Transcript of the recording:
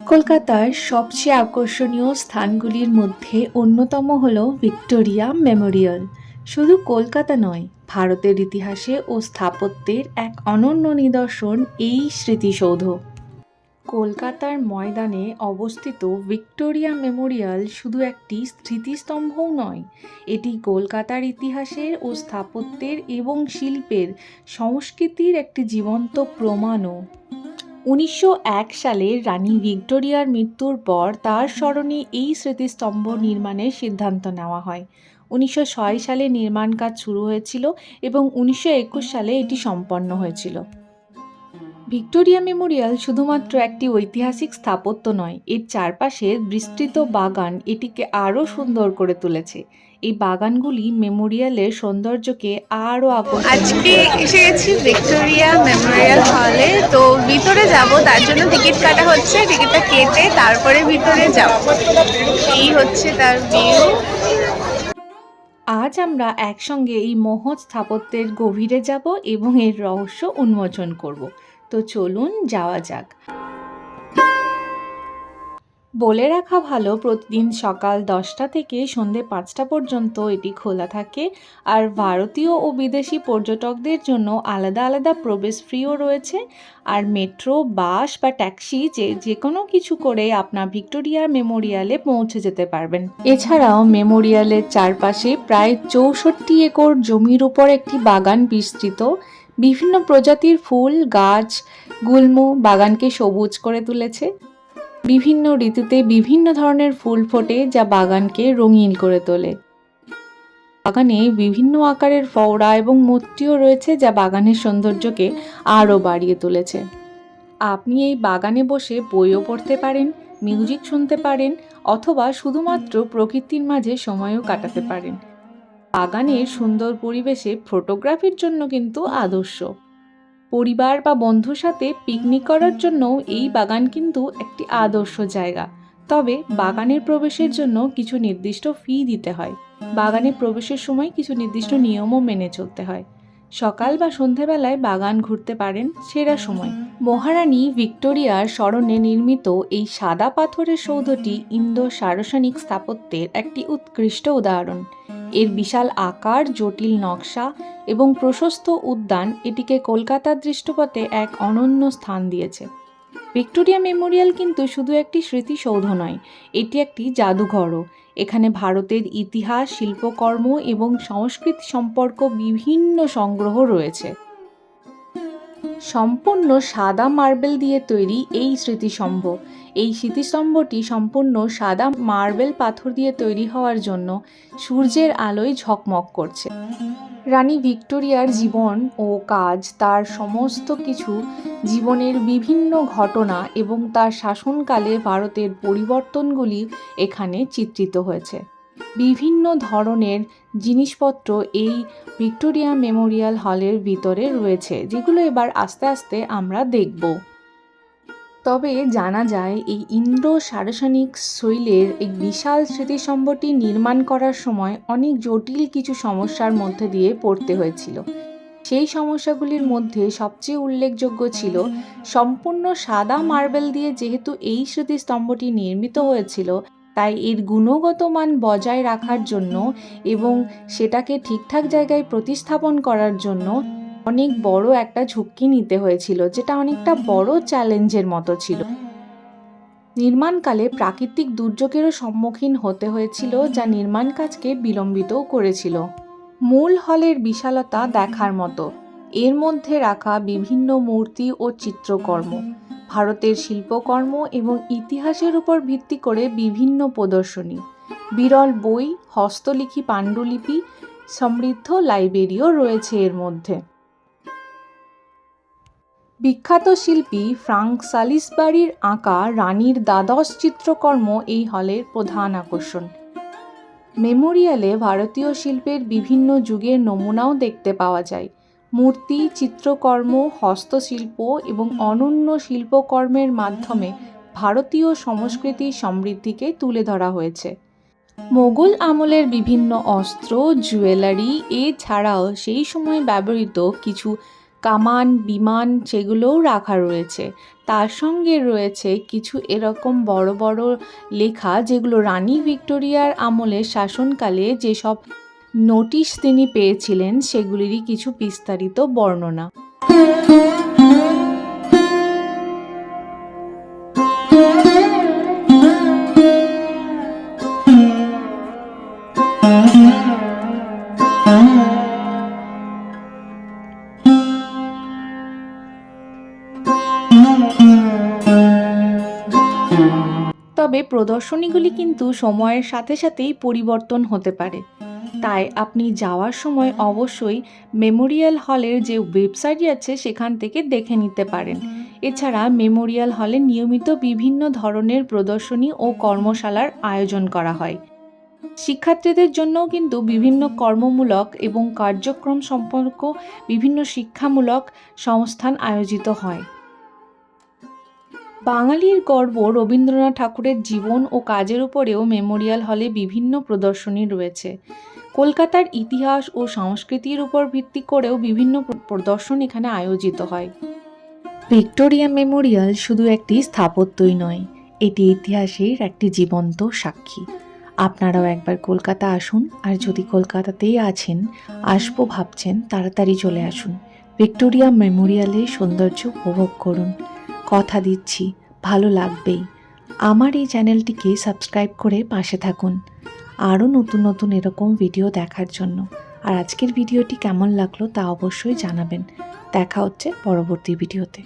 কলকাতার সবচেয়ে আকর্ষণীয় স্থানগুলির মধ্যে অন্যতম হল ভিক্টোরিয়া মেমোরিয়াল। শুধু কলকাতা নয়, ভারতের ইতিহাসে ও স্থাপত্যের এক অনন্য নিদর্শন এই স্মৃতিসৌধ। কলকাতার ময়দানে অবস্থিত ভিক্টোরিয়া মেমোরিয়াল শুধু একটি স্মৃতিস্তম্ভও নয়, এটি কলকাতার ইতিহাসের ও স্থাপত্যের এবং শিল্পের সংস্কৃতির একটি জীবন্ত প্রমাণও। উনিশশো এক সালে রানী ভিক্টোরিয়ার মৃত্যুর পর তার স্মরণে এই স্মৃতিস্তম্ভ নির্মাণের সিদ্ধান্ত নেওয়া হয়। উনিশশো ছয় সালে নির্মাণ কাজ শুরু হয়েছিল এবং উনিশশো একুশ সালে এটি সম্পন্ন হয়েছিল। ভিক্টোরিয়া মেমোরিয়াল শুধুমাত্র একটি ঐতিহাসিক স্থাপত্য নয় এর চারপাশের বিস্তৃত বাগান এটিকে আরও সুন্দর করে তুলেছে। এই বাগানগুলি মেমোরিয়ালের সৌন্দর্যকে আরও আকর্ষণ আজকে এসে গেছি ভিক্টোরিয়া মেমোরিয়াল হলে তো ভিতরে যাব তার জন্য টিকিট কাটা হচ্ছে টিকিটটা কেটে তারপরে ভিতরে যাব। এই হচ্ছে তার ভিউ আজ আমরা একসঙ্গে এই মহৎ স্থাপত্যের গভীরে যাব এবং এর রহস্য উন্মোচন করব। তো চলুন যাওয়া যাক। বলে রাখা ভালো, প্রতিদিন সকাল দশটা থেকে সন্ধে পাঁচটা পর্যন্ত এটি খোলা থাকে আর ভারতীয় ও বিদেশি পর্যটকদের জন্য আলাদা আলাদা প্রবেশ ফ্রিও রয়েছে আর মেট্রো, বাস বা ট্যাক্সি যে যে কোনো কিছু করে আপনার ভিক্টোরিয়া মেমোরিয়ালে পৌঁছে যেতে পারবেন। এছাড়াও মেমোরিয়ালের চারপাশে প্রায় চৌষট্টি একর জমির উপর একটি বাগান বিস্তৃত। বিভিন্ন প্রজাতির ফুল, গাছ, গুল্ম বাগানকে সবুজ করে তুলেছে। বিভিন্ন ঋতুতে বিভিন্ন ধরনের ফুল ফোটে যা বাগানকে রঙিন করে তোলে। বাগানে বিভিন্ন আকারের ফওড়া এবং মূর্তিও রয়েছে যা বাগানের সৌন্দর্যকে আরও বাড়িয়ে তুলেছে। আপনি এই বাগানে বসে বইও পড়তে পারেন, মিউজিক শুনতে পারেন অথবা শুধুমাত্র প্রকৃতির মাঝে সময়ও কাটাতে পারেন। বাগানের সুন্দর পরিবেশে ফটোগ্রাফির জন্য কিন্তু আদর্শ। পরিবার বা বন্ধুর সাথে পিকনিক করার জন্যও এই বাগান কিন্তু একটি আদর্শ জায়গা। তবে বাগানের প্রবেশের জন্য কিছু নির্দিষ্ট ফি দিতে হয়। বাগানে প্রবেশের সময় কিছু নির্দিষ্ট নিয়মও মেনে চলতে হয়। সকাল বা সন্ধেবেলায় বাগান ঘুরতে পারেন সেরা সময়। মহারানী ভিক্টোরিয়ার স্মরণে নির্মিত এই সাদা পাথরের সৌধটি ইন্দো সারসনিক স্থাপত্যের একটি উৎকৃষ্ট উদাহরণ। এর বিশাল আকার, জটিল নকশা এবং প্রশস্ত উদ্যান এটিকে কলকাতার দৃষ্টিপথে এক অনন্য স্থান দিয়েছে। ভিক্টোরিয়া মেমোরিয়াল কিন্তু শুধু একটি স্মৃতিসৌধ নয়, এটি একটি জাদুঘরও। এখানে ভারতের ইতিহাস, শিল্পকর্ম এবং সংস্কৃতি সম্পর্ক বিভিন্ন সংগ্রহ রয়েছে। সম্পূর্ণ সাদা মার্বেল দিয়ে তৈরি এই স্মৃতিস্তম্ভ। এই স্মৃতিস্তম্ভটি সম্পূর্ণ সাদা মার্বেল পাথর দিয়ে তৈরি হওয়ার জন্য সূর্যের আলোয় ঝকমক করছে। রানী ভিক্টোরিয়ার জীবন ও কাজ, তার সমস্ত কিছু, জীবনের বিভিন্ন ঘটনা এবং তার শাসনকালে ভারতের পরিবর্তনগুলি এখানে চিত্রিত হয়েছে। বিভিন্ন ধরনের জিনিসপত্র এই ভিক্টোরিয়া মেমোরিয়াল হলের ভিতরে রয়েছে, যেগুলো এবার আস্তে আস্তে আমরা দেখব। তবে জানা যায়, এই ইন্দ্র সারসনিক শৈলের এই বিশাল স্মৃতিস্তম্ভটি নির্মাণ করার সময় অনেক জটিল কিছু সমস্যার মধ্যে দিয়ে পড়তে হয়েছিল। সেই সমস্যাগুলির মধ্যে সবচেয়ে উল্লেখযোগ্য ছিল, সম্পূর্ণ সাদা মার্বেল দিয়ে যেহেতু এই স্মৃতিস্তম্ভটি নির্মিত হয়েছিল তাই এর গুণগত মান বজায় রাখার জন্য এবং সেটাকে ঠিকঠাক জায়গায় প্রতিস্থাপন করার জন্য অনেক বড় একটা ঝুঁকি নিতে হয়েছিল, যেটা অনেকটা বড় চ্যালেঞ্জের মতো ছিল। নির্মাণকালে প্রাকৃতিক দুর্যোগেরও সম্মুখীন হতে হয়েছিল, যা নির্মাণ কাজকে বিলম্বিতও করেছিল। মূল হলের বিশালতা দেখার মতো। এর মধ্যে রাখা বিভিন্ন মূর্তি ও চিত্রকর্ম। ভারতের শিল্পকর্ম এবং ইতিহাসের উপর ভিত্তি করে বিভিন্ন প্রদর্শনী। বিরল বই, হস্তলিখি, পাণ্ডুলিপি, সমৃদ্ধ লাইব্রেরিও রয়েছে এর মধ্যে। বিখ্যাত শিল্পী ফ্রাঙ্ক সালিসবাড়ির আঁকা রানীর দ্বাদশ চিত্রকর্ম এই হলের প্রধান আকর্ষণ। মেমোরিয়ালে ভারতীয় শিল্পের বিভিন্ন যুগের নমুনাও দেখতে পাওয়া যায়। মূর্তি, চিত্রকর্ম, হস্তশিল্প এবং অনন্য শিল্পকর্মের মাধ্যমে ভারতীয় সংস্কৃতির সমৃদ্ধিকে তুলে ধরা হয়েছে। মোগল আমলের বিভিন্ন অস্ত্র, জুয়েলারি, এছাড়াও সেই সময় ব্যবহৃত কিছু কামান, বিমান সেগুলোও রাখা রয়েছে। তার সঙ্গে রয়েছে কিছু এরকম বড় বড় লেখা যেগুলো রানী ভিক্টোরিয়ার আমলে শাসনকালে যেসব নোটিশ তিনি পেয়েছিলেন সেগুলিরই কিছু বিস্তারিত বর্ণনা। তবে প্রদর্শনীগুলি কিন্তু সময়ের সাথে সাথেই পরিবর্তন হতে পারে। তাই আপনি যাওয়ার সময় অবশ্যই মেমোরিয়াল হলের যে ওয়েবসাইট আছে সেখান থেকে দেখে নিতে পারেন। এছাড়া মেমোরিয়াল হলে নিয়মিত বিভিন্ন ধরনের প্রদর্শনী ও কর্মশালার আয়োজন করা হয়। শিক্ষার্থীদের জন্যও কিন্তু বিভিন্ন কর্মমূলক এবং কার্যক্রম সম্পর্ক বিভিন্ন শিক্ষামূলক সংস্থান আয়োজিত হয়। বাঙালির গর্ব রবীন্দ্রনাথ ঠাকুরের জীবন ও কাজের উপরেও মেমোরিয়াল হলে বিভিন্ন প্রদর্শনী রয়েছে। কলকাতার ইতিহাস ও সংস্কৃতির উপর ভিত্তি করেও বিভিন্ন প্রদর্শন এখানে আয়োজিত হয়। ভিক্টোরিয়া মেমোরিয়াল শুধু একটি স্থাপত্যই নয়, এটি ইতিহাসের একটি জীবন্ত সাক্ষী। আপনারাও একবার কলকাতা আসুন, আর যদি কলকাতাতেই আছেন, আসব ভাবছেন, তাড়াতাড়ি চলে আসুন। ভিক্টোরিয়া মেমোরিয়ালের সৌন্দর্য উপভোগ করুন। কথা দিচ্ছি, ভালো লাগবেই। আমার এই চ্যানেলটিকে সাবস্ক্রাইব করে পাশে থাকুন। আরও নতুন নতুন এরকম ভিডিও দেখার জন্য। আর আজকের ভিডিওটি কেমন লাগল তা অবশ্যই জানাবেন। দেখা হচ্ছে পরবর্তী ভিডিওতে।